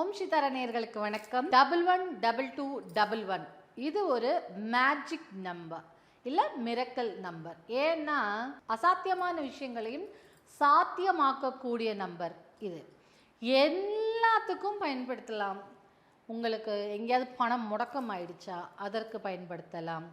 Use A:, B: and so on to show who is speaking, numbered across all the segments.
A: ஓம் சிதாரா வணக்கம். Double one double two double one. இது ஒரு மேஜிக் நம்பர் இல்லை மிரக்கல் நம்பர். ஏன்னா அசாத்தியமான விஷயங்களையும் சாத்தியமாக்கக்கூடிய நம்பர் இது. எல்லாத்துக்கும் பயன்படுத்தலாம். உங்களுக்கு எங்கேயாவது பணம் முடக்கம் ஆயிடுச்சா அதற்கு பயன்படுத்தலாம்.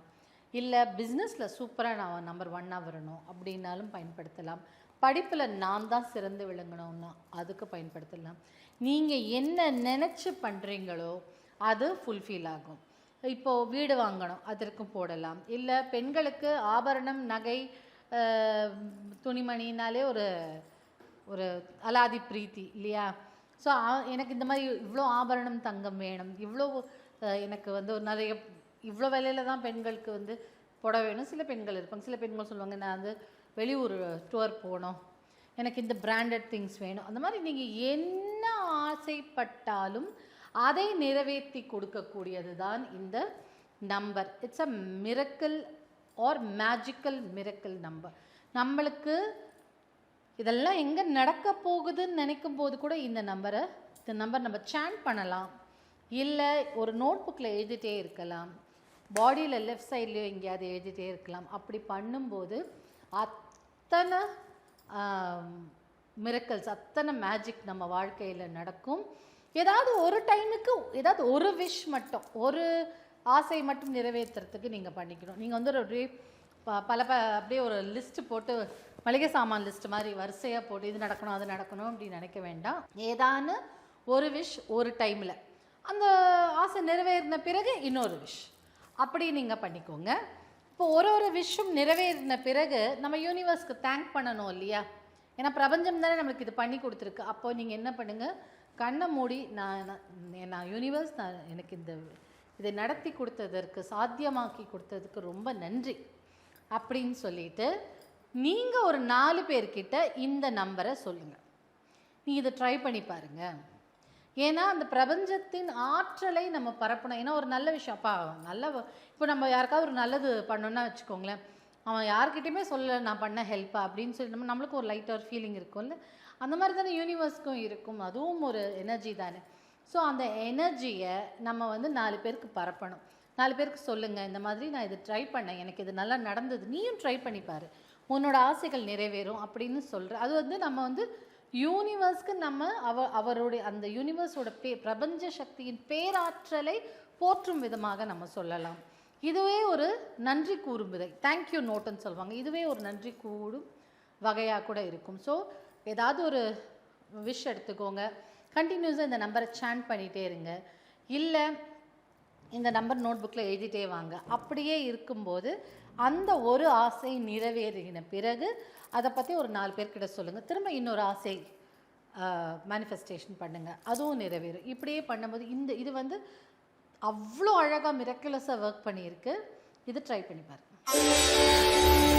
A: இல்லை பிஸ்னஸில் சூப்பராக நான் நம்பர் ஒன்னாக வரணும் அப்படின்னாலும் பயன்படுத்தலாம். படிப்பில் நான் தான் சிறந்து விளங்கணும்னா அதுக்கு பயன்படுத்தலாம். நீங்கள் என்ன நினச்சி பண்ணுறீங்களோ அது ஃபுல்ஃபில் ஆகும். இப்போது வீடு வாங்கணும் அதற்கும் போடலாம். இல்லை பெண்களுக்கு ஆபரணம் நகை துணிமணினாலே ஒரு ஒரு அலாதி பிரீத்தி இல்லையா? ஸோ எனக்கு இந்த மாதிரி இவ்வளோ ஆபரணம் தங்கம் வேணும் இவ்வளோ எனக்கு வந்து ஒரு நிறைய இவ்வளோ விலையில தான் பெண்களுக்கு வந்து புடவை வேணும் சில பெண்கள் இருப்பாங்க. சில பெண்கள் சொல்லுவாங்க நான் வந்து வெளியூர் டூர் போகணும். எனக்கு இந்த பிராண்டட் திங்ஸ் வேணும். அந்த மாதிரி நீங்கள் என்ன ஆசைப்பட்டாலும் அதை நிறைவேற்றி கொடுக்கக்கூடியது தான் இந்த number it's a miracle or magical miracle number நம்மளுக்கு இதெல்லாம் எங்கே நடக்க போகுதுன்னு நினைக்கும் போது கூட இந்த நம்பரை இந்த நம்பர் நம்ம சேன் பண்ணலாம். இல்லை ஒரு நோட் புக்கில் எழுதிட்டே இருக்கலாம். பாடியில் லெஃப்ட் சைட்லேயோ எங்கேயாவது எழுதிட்டே இருக்கலாம். அப்படி பண்ணும்போது அத்தனை மிரக்கல்ஸ் அத்தனை மேஜிக் நம்ம வாழ்க்கையில் நடக்கும். ஏதாவது ஒரு டைமுக்கு ஏதாவது ஒரு விஷ் மட்டும் ஒரு ஆசை மட்டும் நிறைவேற்றுறதுக்கு நீங்கள் பண்ணிக்கணும். நீங்கள் வந்து ஒரு அப்படியே ப- பல ப அப்படியே ஒரு லிஸ்ட்டு போட்டு மளிகை சாமான் லிஸ்ட் மாதிரி வரிசையாக போட்டு இது நடக்கணும் அது நடக்கணும் அப்படின்னு நினைக்க வேண்டாம். ஏதான ஒரு விஷ் ஒரு டைமில் அந்த ஆசை நிறைவேறின பிறகு இன்னொரு விஷ் அப்படி நீங்கள் பண்ணிக்கோங்க. இப்போ ஒரு ஒரு விஷயம் நிறைவேறின பிறகு நம்ம யூனிவர்ஸ்க்கு தேங்க் பண்ணணும் இல்லையா? ஏன்னா பிரபஞ்சம் தானே நம்மளுக்கு இது பண்ணி கொடுத்துருக்கு. அப்போது நீங்கள் என்ன பண்ணுங்கள் கண்ணை மூடி நான் நான் யூனிவர்ஸ் நான் எனக்கு இந்த இதை நடத்தி கொடுத்ததற்கு சாத்தியமாக்கி கொடுத்ததுக்கு ரொம்ப நன்றி. அப்படின்னு சொல்லிட்டு நீங்கள் ஒரு நாலு பேர்கிட்ட இந்த நம்பரை சொல்லுங்கள் நீ இதை ட்ரை பண்ணி பாருங்கள் ஏன்னா அந்த பிரபஞ்சத்தின் ஆற்றலை நம்ம பரப்பணும். ஏன்னா ஒரு நல்ல விஷயம். அப்பா நல்ல இப்போ நம்ம யாருக்காவது ஒரு நல்லது பண்ணோன்னா வச்சுக்கோங்களேன். அவன் யார்கிட்டயுமே சொல்லலை நான் பண்ண ஹெல்ப்பா அப்படின்னு சொல்லி நம்ம நம்மளுக்கு ஒரு லைட்டாக ஒரு ஃபீலிங் இருக்கும்ல. அந்த மாதிரி தானே யூனிவர்ஸ்க்கும் இருக்கும். அதுவும் ஒரு எனர்ஜி தானே. ஸோ அந்த எனர்ஜியை நம்ம வந்து நாலு பேருக்கு பரப்பணும். நாலு பேருக்கு சொல்லுங்கள் இந்த மாதிரி நான் இது ட்ரை பண்ணேன். எனக்கு இது நல்லா நடந்தது. நீயும் ட்ரை பண்ணி பாரு. உன்னோட ஆசைகள் நிறைவேறும். அப்படின்னு சொல்கிற அது வந்து நம்ம வந்து யூனிவர்ஸ்க்கு நம்ம அவ அவருடைய அந்த யூனிவர்ஸோட பே பிரபஞ்ச சக்தியின் பேராற்றலை போற்றும் விதமாக நம்ம சொல்லலாம். இதுவே ஒரு நன்றி கூறும் விதை. தேங்க்யூ நோட்டுன்னு சொல்லுவாங்க. இதுவே ஒரு நன்றி கூடும் வகையாக கூட இருக்கும். ஸோ ஏதாவது ஒரு விஷ் எடுத்துக்கோங்க. கண்டினியூஸாக இந்த நம்பரை சேண்ட் பண்ணிகிட்டே இருங்க. இல்லை இந்த நம்பர் நோட் புக்கில் எழுதிட்டே வாங்க. அப்படியே இருக்கும்போது அந்த ஒரு ஆசை நிறைவேறின பிறகு அதை பற்றி ஒரு நாலு பேர்கிட்ட சொல்லுங்கள் திரும்ப இன்னொரு ஆசை மேனிஃபெஸ்டேஷன் பண்ணுங்கள் அதுவும் நிறைவேறும். இப்படியே பண்ணும்போது இந்த இது வந்து அவ்வளோ அழகாக மிரக்குலஸாக ஒர்க் பண்ணியிருக்கு. இது ட்ரை பண்ணி பாருங்கள்